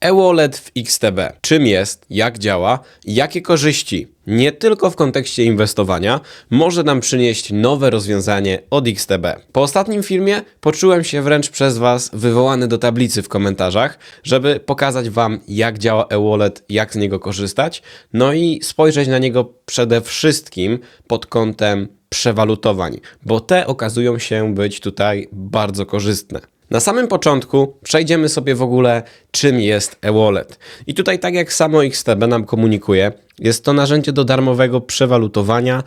E-wallet w XTB. Czym jest, jak działa, jakie korzyści, nie tylko w kontekście inwestowania, może nam przynieść nowe rozwiązanie od XTB. Po ostatnim filmie poczułem się wręcz przez Was wywołany do tablicy w komentarzach, żeby pokazać Wam, jak działa e-wallet, jak z niego korzystać, no i spojrzeć na niego przede wszystkim pod kątem przewalutowań, bo te okazują się być tutaj bardzo korzystne. Na samym początku przejdziemy sobie w ogóle, czym jest e-wallet. I tutaj, tak jak samo XTB nam komunikuje, jest to narzędzie do darmowego przewalutowania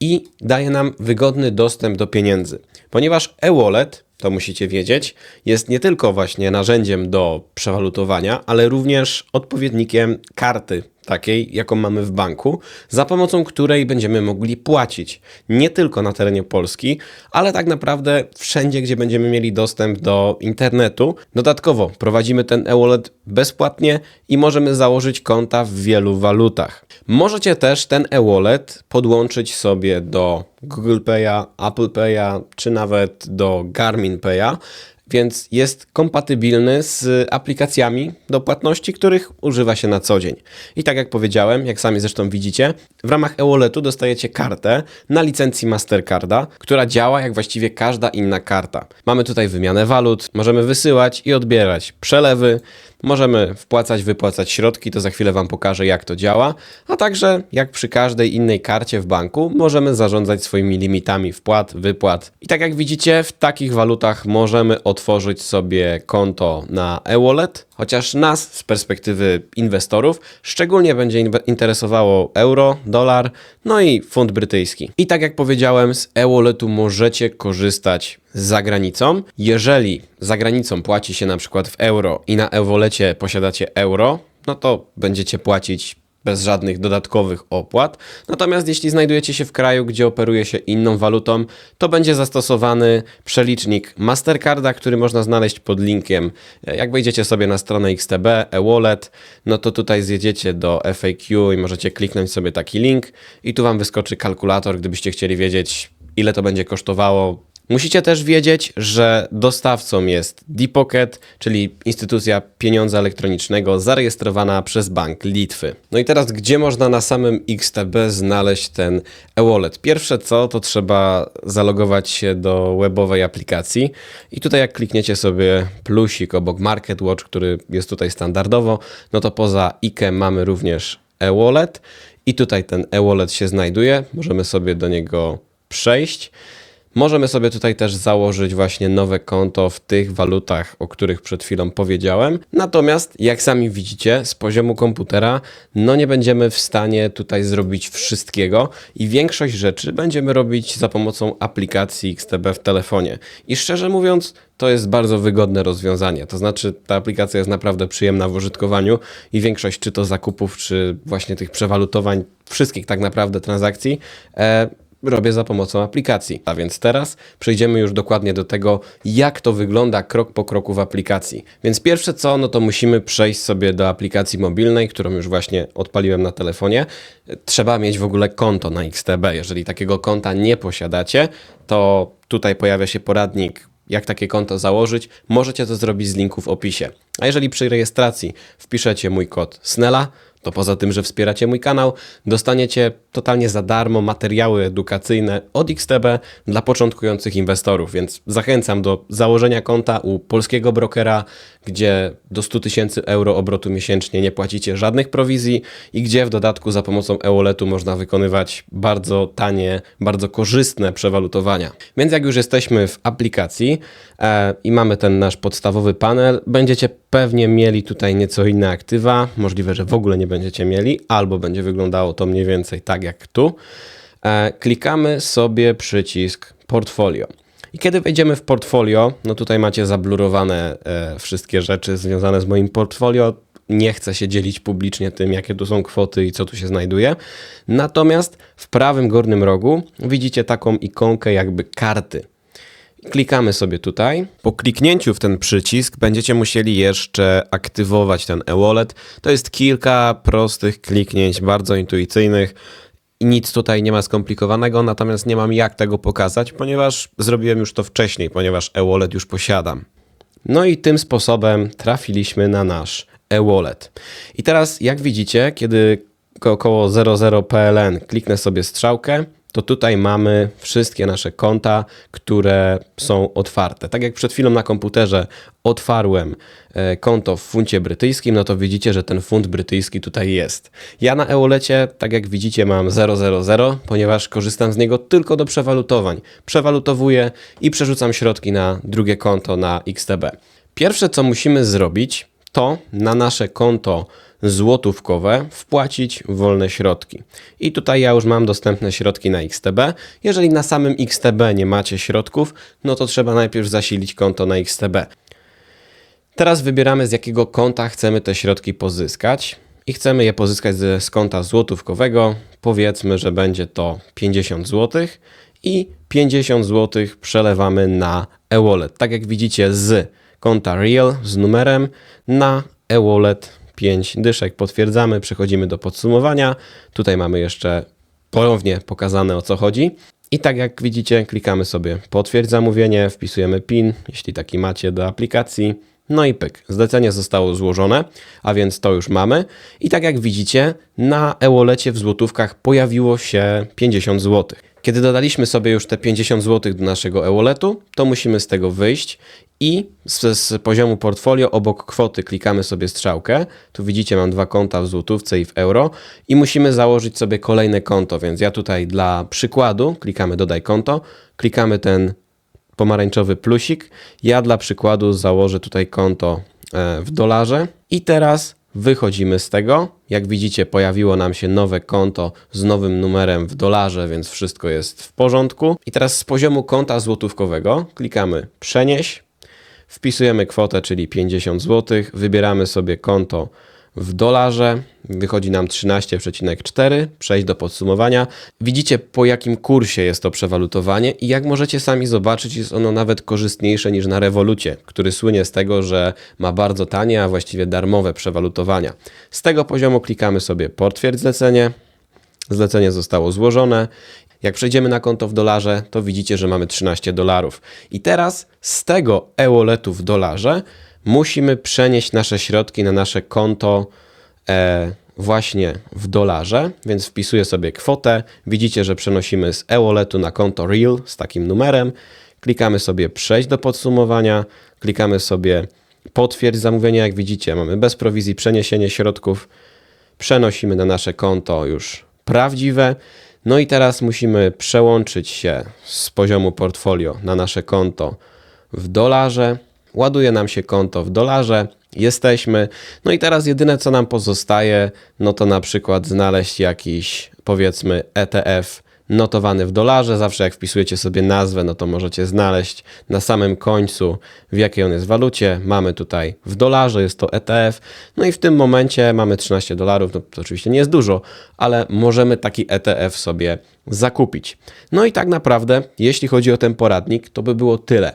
i daje nam wygodny dostęp do pieniędzy. Ponieważ e-wallet, to musicie wiedzieć, jest nie tylko właśnie narzędziem do przewalutowania, ale również odpowiednikiem karty takiej, jaką mamy w banku, za pomocą której będziemy mogli płacić nie tylko na terenie Polski, ale tak naprawdę wszędzie, gdzie będziemy mieli dostęp do internetu. Dodatkowo prowadzimy ten e-wallet bezpłatnie i możemy założyć konta w wielu walutach. Możecie też ten e-wallet podłączyć sobie do Google Pay'a, Apple Pay'a czy nawet do Garmin Pay'a więc jest kompatybilny z aplikacjami do płatności, których używa się na co dzień. I tak jak powiedziałem, jak sami zresztą widzicie, w ramach e-walletu dostajecie kartę na licencji Mastercarda, która działa jak właściwie każda inna karta. Mamy tutaj wymianę walut, możemy wysyłać i odbierać przelewy, Możemy wpłacać, wypłacać środki, to za chwilę Wam pokażę, jak to działa, a także jak przy każdej innej karcie w banku, możemy zarządzać swoimi limitami wpłat, wypłat. I tak jak widzicie, w takich walutach możemy otworzyć sobie konto na e-wallet, chociaż nas z perspektywy inwestorów szczególnie będzie interesowało euro, dolar, no i funt brytyjski. I tak jak powiedziałem, z e-walletu możecie korzystać za granicą. Jeżeli za granicą płaci się na przykład w euro i na e-wallecie posiadacie euro, no to będziecie płacić bez żadnych dodatkowych opłat. Natomiast jeśli znajdujecie się w kraju, gdzie operuje się inną walutą, to będzie zastosowany przelicznik Mastercarda, który można znaleźć pod linkiem. Jak wejdziecie sobie na stronę XTB, e-wallet, no to tutaj zjedziecie do FAQ i możecie kliknąć sobie taki link i tu Wam wyskoczy kalkulator, gdybyście chcieli wiedzieć, ile to będzie kosztowało Musicie też wiedzieć, że dostawcą jest Deepocket, czyli instytucja pieniądza elektronicznego zarejestrowana przez Bank Litwy. No i teraz, gdzie można na samym XTB znaleźć ten e-wallet? Pierwsze co, to trzeba zalogować się do webowej aplikacji i tutaj jak klikniecie sobie plusik obok Market Watch, który jest tutaj standardowo, no to poza IKE mamy również e-wallet i tutaj ten e-wallet się znajduje. Możemy sobie do niego przejść. Możemy sobie tutaj też założyć właśnie nowe konto w tych walutach, o których przed chwilą powiedziałem. Natomiast, jak sami widzicie, z poziomu komputera, no nie będziemy w stanie tutaj zrobić wszystkiego i większość rzeczy będziemy robić za pomocą aplikacji XTB w telefonie. I szczerze mówiąc, to jest bardzo wygodne rozwiązanie. To znaczy, ta aplikacja jest naprawdę przyjemna w użytkowaniu i większość czy to zakupów, czy właśnie tych przewalutowań, wszystkich tak naprawdę transakcji, e, robię za pomocą aplikacji. A więc teraz przejdziemy już dokładnie do tego, jak to wygląda krok po kroku w aplikacji. Więc pierwsze co, no to musimy przejść sobie do aplikacji mobilnej, którą już właśnie odpaliłem na telefonie. Trzeba mieć w ogóle konto na XTB. Jeżeli takiego konta nie posiadacie, to tutaj pojawia się poradnik jak takie konto założyć, możecie to zrobić z linku w opisie. A jeżeli przy rejestracji wpiszecie mój kod SNELA, to poza tym, że wspieracie mój kanał, dostaniecie totalnie za darmo materiały edukacyjne od XTB dla początkujących inwestorów, więc zachęcam do założenia konta u polskiego brokera, gdzie do 100 tysięcy euro obrotu miesięcznie nie płacicie żadnych prowizji i gdzie w dodatku za pomocą e-walletu można wykonywać bardzo tanie, bardzo korzystne przewalutowania. Więc jak już jesteśmy w aplikacji e, i mamy ten nasz podstawowy panel, będziecie pewnie mieli tutaj nieco inne aktywa, możliwe, że w ogóle nie będziecie mieli, albo będzie wyglądało to mniej więcej tak jak tu. E, klikamy sobie przycisk portfolio. I kiedy wejdziemy w portfolio, no tutaj macie zablurowane e, wszystkie rzeczy związane z moim portfolio. Nie chcę się dzielić publicznie tym, jakie tu są kwoty i co tu się znajduje. Natomiast w prawym górnym rogu widzicie taką ikonkę jakby karty. Klikamy sobie tutaj. Po kliknięciu w ten przycisk będziecie musieli jeszcze aktywować ten e-wallet. To jest kilka prostych kliknięć, bardzo intuicyjnych. Nic tutaj nie ma skomplikowanego, natomiast nie mam jak tego pokazać, ponieważ zrobiłem już to wcześniej, ponieważ e-wallet już posiadam. No i tym sposobem trafiliśmy na nasz e-wallet. I teraz, jak widzicie, kiedy ko- około 00PLN kliknę sobie strzałkę, to tutaj mamy wszystkie nasze konta, które są otwarte. Tak jak przed chwilą na komputerze otwarłem e, konto w funcie brytyjskim, no to widzicie, że ten funt brytyjski tutaj jest. Ja na e-wallecie, tak jak widzicie, mam 000, ponieważ korzystam z niego tylko do przewalutowań. Przewalutowuję i przerzucam środki na drugie konto na XTB. Pierwsze, co musimy zrobić, to na nasze konto złotówkowe wpłacić wolne środki. I tutaj ja już mam dostępne środki na XTB. Jeżeli na samym XTB nie macie środków, no to trzeba najpierw zasilić konto na XTB. Teraz wybieramy z jakiego konta chcemy te środki pozyskać i chcemy je pozyskać z, konta złotówkowego. Powiedzmy, że będzie to 50 zł i 50 zł przelewamy na e-wallet. Tak jak widzicie z konta Real z numerem na e-wallet 5 dyszek. Potwierdzamy, przechodzimy do podsumowania. Tutaj mamy jeszcze ponownie pokazane o co chodzi. I tak jak widzicie, klikamy sobie potwierdź zamówienie, wpisujemy PIN, jeśli taki macie do aplikacji. No i pyk, zlecenie zostało złożone, a więc to już mamy. I tak jak widzicie, na e-wallecie w złotówkach pojawiło się 50 zł. Kiedy dodaliśmy sobie już te 50 zł do naszego e-walletu, to musimy z tego wyjść i z, z poziomu portfolio obok kwoty klikamy sobie strzałkę. Tu widzicie, mam dwa konta w złotówce i w euro i musimy założyć sobie kolejne konto, więc ja tutaj dla przykładu klikamy dodaj konto, klikamy ten pomarańczowy plusik. Ja dla przykładu założę tutaj konto e, w dolarze i teraz wychodzimy z tego. Jak widzicie, pojawiło nam się nowe konto z nowym numerem w dolarze, więc wszystko jest w porządku. I teraz z poziomu konta złotówkowego klikamy przenieś, wpisujemy kwotę, czyli 50 zł, wybieramy sobie konto w dolarze, wychodzi nam 13,4, przejść do podsumowania. Widzicie po jakim kursie jest to przewalutowanie i jak możecie sami zobaczyć jest ono nawet korzystniejsze niż na rewolucie, który słynie z tego, że ma bardzo tanie, a właściwie darmowe przewalutowania. Z tego poziomu klikamy sobie potwierdź zlecenie, zlecenie zostało złożone. Jak przejdziemy na konto w dolarze, to widzicie, że mamy 13 dolarów. I teraz z tego e-walletu w dolarze musimy przenieść nasze środki na nasze konto e, właśnie w dolarze, więc wpisuję sobie kwotę. Widzicie, że przenosimy z e-walletu na konto Real z takim numerem. Klikamy sobie przejść do podsumowania, klikamy sobie potwierdź zamówienie. Jak widzicie, mamy bez prowizji przeniesienie środków. Przenosimy na nasze konto już prawdziwe. No i teraz musimy przełączyć się z poziomu portfolio na nasze konto w dolarze. Ładuje nam się konto w dolarze, jesteśmy. No i teraz jedyne co nam pozostaje, no to na przykład znaleźć jakiś powiedzmy ETF notowany w dolarze. Zawsze jak wpisujecie sobie nazwę, no to możecie znaleźć na samym końcu w jakiej on jest walucie. Mamy tutaj w dolarze, jest to ETF. No i w tym momencie mamy 13 dolarów, no to oczywiście nie jest dużo, ale możemy taki ETF sobie zakupić. No i tak naprawdę, jeśli chodzi o ten poradnik, to by było tyle.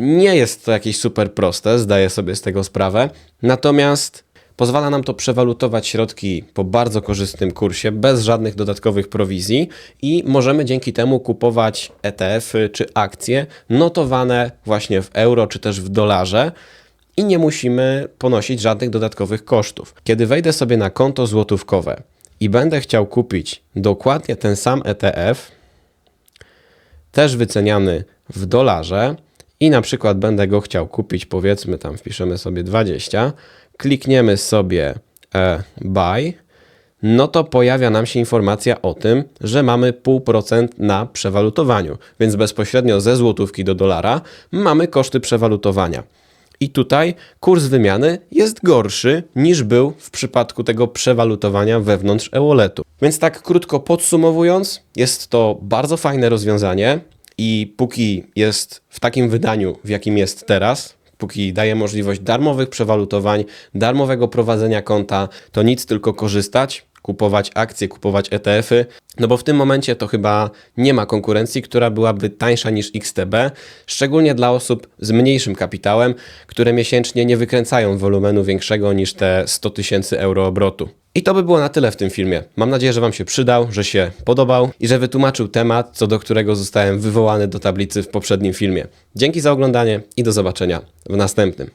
Nie jest to jakieś super proste, zdaję sobie z tego sprawę. Natomiast pozwala nam to przewalutować środki po bardzo korzystnym kursie, bez żadnych dodatkowych prowizji i możemy dzięki temu kupować ETF-y czy akcje notowane właśnie w euro czy też w dolarze i nie musimy ponosić żadnych dodatkowych kosztów. Kiedy wejdę sobie na konto złotówkowe i będę chciał kupić dokładnie ten sam ETF, też wyceniany w dolarze i na przykład będę go chciał kupić, powiedzmy tam wpiszemy sobie 20, klikniemy sobie e, buy, no to pojawia nam się informacja o tym, że mamy 0,5% na przewalutowaniu, więc bezpośrednio ze złotówki do dolara mamy koszty przewalutowania. I tutaj kurs wymiany jest gorszy niż był w przypadku tego przewalutowania wewnątrz e-walletu. Więc tak krótko podsumowując, jest to bardzo fajne rozwiązanie i póki jest w takim wydaniu, w jakim jest teraz, póki daje możliwość darmowych przewalutowań, darmowego prowadzenia konta, to nic tylko korzystać, kupować akcje, kupować ETF-y, no bo w tym momencie to chyba nie ma konkurencji, która byłaby tańsza niż XTB, szczególnie dla osób z mniejszym kapitałem, które miesięcznie nie wykręcają wolumenu większego niż te 100 tysięcy euro obrotu. I to by było na tyle w tym filmie. Mam nadzieję, że Wam się przydał, że się podobał i że wytłumaczył temat, co do którego zostałem wywołany do tablicy w poprzednim filmie. Dzięki za oglądanie i do zobaczenia w następnym.